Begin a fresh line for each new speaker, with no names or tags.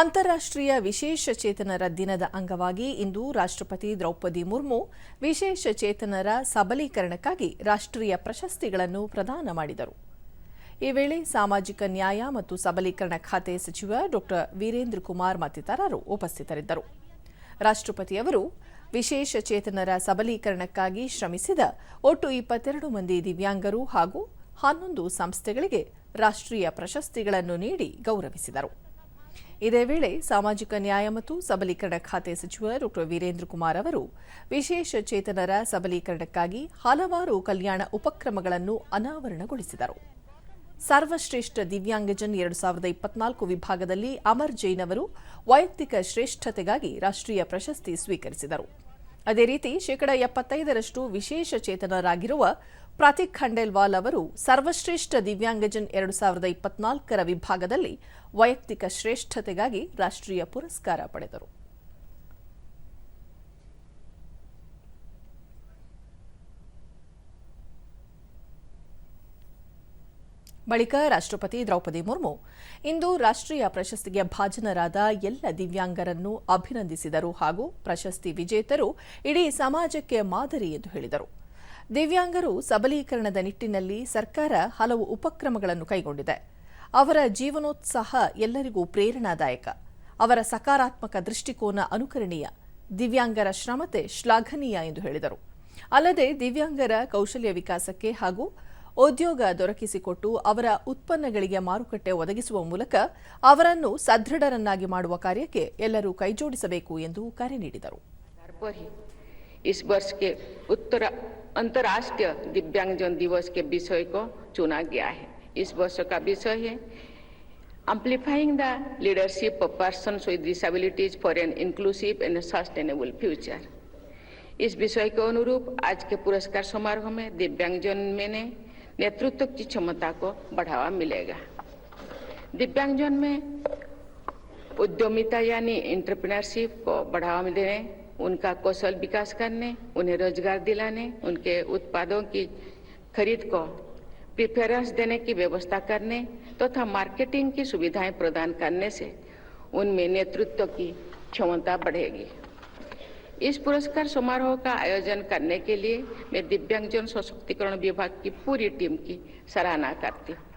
ಅಂತಾರಾಷ್ಟ್ರೀಯ ವಿಶೇಷ ಚೇತನರ ದಿನದ ಅಂಗವಾಗಿ ಇಂದು ರಾಷ್ಟ್ರಪತಿ ದ್ರೌಪದಿ ಮುರ್ಮು ವಿಶೇಷ ಚೇತನರ ಸಬಲೀಕರಣಕ್ಕಾಗಿ ರಾಷ್ಟ್ರೀಯ ಪ್ರಶಸ್ತಿಗಳನ್ನು ಪ್ರದಾನ ಮಾಡಿದರು. ಈ ವೇಳೆ ಸಾಮಾಜಿಕ ನ್ಯಾಯ ಮತ್ತು ಸಬಲೀಕರಣ ಖಾತೆ ಸಚಿವ ಡಾ. ವೀರೇಂದ್ರ ಕುಮಾರ್ ಮತ್ತಿತರರು ಉಪಸ್ಥಿತರಿದ್ದರು. ರಾಷ್ಟ್ರಪತಿಯವರು ವಿಶೇಷ ಚೇತನರ ಸಬಲೀಕರಣಕ್ಕಾಗಿ ಶ್ರಮಿಸಿದ ಒಟ್ಟು ಇಪ್ಪತ್ತೆರಡು ಮಂದಿ ದಿವ್ಯಾಂಗರು ಹಾಗೂ ಹನ್ನೊಂದು ಸಂಸ್ಥೆಗಳಿಗೆ ರಾಷ್ಟ್ರೀಯ ಪ್ರಶಸ್ತಿಗಳನ್ನು ನೀಡಿ ಗೌರವಿಸಿದರು. ಇದೇ ವೇಳೆ ಸಾಮಾಜಿಕ ನ್ಯಾಯ ಮತ್ತು ಸಬಲೀಕರಣ ಖಾತೆ ಸಚಿವ ಡಾ ವೀರೇಂದ್ರ ಕುಮಾರ್ ಅವರು ವಿಶೇಷ ಚೇತನರ ಸಬಲೀಕರಣಕ್ಕಾಗಿ ಹಲವಾರು ಕಲ್ಯಾಣ ಉಪಕ್ರಮಗಳನ್ನು ಅನಾವರಣಗೊಳಿಸಿದರು. ಸರ್ವಶ್ರೇಷ್ಠ ದಿವ್ಯಾಂಗಜನ್ ಎರಡು ಸಾವಿರದ ಇಪ್ಪತ್ನಾಲ್ಕು ವಿಭಾಗದಲ್ಲಿ ಅಮರ್ ಜೈನ್ ಅವರು ವೈಯಕ್ತಿಕ ಶ್ರೇಷ್ಠತೆಗಾಗಿ ರಾಷ್ಟ್ರೀಯ ಪ್ರಶಸ್ತಿ ಸ್ವೀಕರಿಸಿದರು. ಅದೇ ರೀತಿ ಶೇಕಡ ಎಪ್ಪತ್ತೈದರಷ್ಟು ವಿಶೇಷ ಚೇತನರಾಗಿರುವ ಪ್ರತೀಕ್ ಖಂಡೇಲ್ವಾಲ್ ಅವರು ಸರ್ವಶ್ರೇಷ್ಠ ದಿವ್ಯಾಂಗಜನ್ ಎರಡು ಸಾವಿರದ ಇಪ್ಪತ್ನಾಲ್ಕರ ವಿಭಾಗದಲ್ಲಿ ವೈಯಕ್ತಿಕ ಶ್ರೇಷ್ಠತೆಗಾಗಿ ರಾಷ್ಟ್ರೀಯ ಪುರಸ್ಕಾರ ಪಡೆದರು. ಬಳಿಕ ರಾಷ್ಟ್ರಪತಿ ದ್ರೌಪದಿ ಮುರ್ಮು ಇಂದು ರಾಷ್ಟ್ರೀಯ ಪ್ರಶಸ್ತಿಗೆ ಭಾಜನರಾದ ಎಲ್ಲ ದಿವ್ಯಾಂಗರನ್ನು ಅಭಿನಂದಿಸಿದರು ಹಾಗೂ ಪ್ರಶಸ್ತಿ ವಿಜೇತರು ಇಡೀ ಸಮಾಜಕ್ಕೆ ಮಾದರಿ ಎಂದು ಹೇಳಿದರು. ದಿವ್ಯಾಂಗರು ಸಬಲೀಕರಣದ ನಿಟ್ಟಿನಲ್ಲಿ ಸರ್ಕಾರ ಹಲವು ಉಪಕ್ರಮಗಳನ್ನು ಕೈಗೊಂಡಿದೆ. ಅವರ ಜೀವನೋತ್ಸಾಹ ಎಲ್ಲರಿಗೂ ಪ್ರೇರಣಾದಾಯಕ. ಅವರ ಸಕಾರಾತ್ಮಕ ದೃಷ್ಟಿಕೋನ ಅನುಕರಣೀಯ. ದಿವ್ಯಾಂಗರ ಶ್ರಮತೆ ಶ್ಲಾಘನೀಯ ಎಂದು ಹೇಳಿದರು. ಅಲ್ಲದೆ ದಿವ್ಯಾಂಗರ ಕೌಶಲ್ಯ ವಿಕಾಸಕ್ಕೆ ಹಾಗೂ ಉದ್ಯೋಗ ದೊರಕಿಸಿಕೊಟ್ಟು ಅವರ ಉತ್ಪನ್ನಗಳಿಗೆ ಮಾರುಕಟ್ಟೆ ಒದಗಿಸುವ ಮೂಲಕ ಅವರನ್ನು ಸದೃಢರನ್ನಾಗಿ ಮಾಡುವ ಕಾರ್ಯಕ್ಕೆ ಎಲ್ಲರೂ ಕೈಜೋಡಿಸಬೇಕು ಎಂದು ಕರೆ ನೀಡಿದರು.
अंतर्राष्ट्रीय दिव्यांगजन दिवस के विषय को चुना गया है। इस वर्ष का विषय है, amplifying the leadership of persons with disabilities for an inclusive and sustainable future इस विषय के अनुरूप आज के पुरस्कार समारोह में दिव्यांगजन में नेतृत्व की क्षमता को बढ़ावा मिलेगा। दिव्यांगजन में उद्यमिता यानी एंटरप्रेन्योरशिप को बढ़ावा देने उनका कौशल विकास करने, उन्हें रोज़गार दिलाने, उनके उत्पादों की खरीद को प्रिफरेंस देने की व्यवस्था करने तथा तो मार्केटिंग की सुविधाएँ प्रदान करने से उनमें नेतृत्व की क्षमता बढ़ेगी। इस पुरस्कार समारोह का आयोजन करने के लिए मैं दिव्यांगजन सशक्तिकरण विभाग की पूरी टीम की सराहना करती हूँ।